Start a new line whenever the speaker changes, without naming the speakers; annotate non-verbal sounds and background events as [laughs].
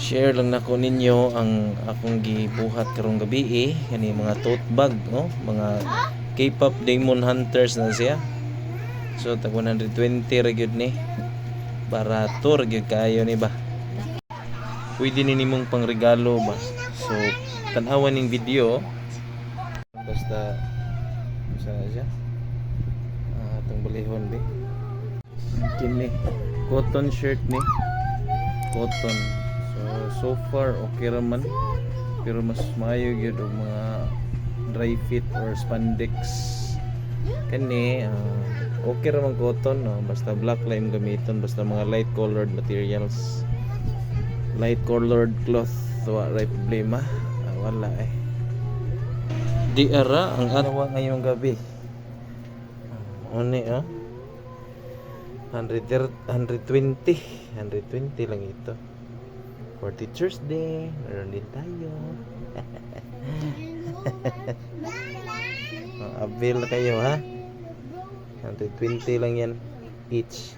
share lang nako ninyo ang akong gibuhat karong gabi eh. Kani mga tote bag no? Mga K-pop Demon Hunters na siya. So tag 120 ra gyud ni. Barato ra gyud kayo ni ba? Pwede ni nimong pangregalo ba? So tan-awan ning video. Basta sa siya. Ah atong balihon be. Kini cotton shirt ni. Cotton so so far okay ra man. Pero mas maayo gyud og mga dry fit or spandex. Kani ah, okay ra man cotton no? Basta black lime gamiton basta mga light colored materials. Light colored cloth wa ray problema. Ah, wala eh. Di ara ang araw ngayong gabi. Ani ah? 100, 120 120 lang ito for Teacher's Day meron din tayo. [laughs] Oh, avail na kayo ha? 120 lang yan each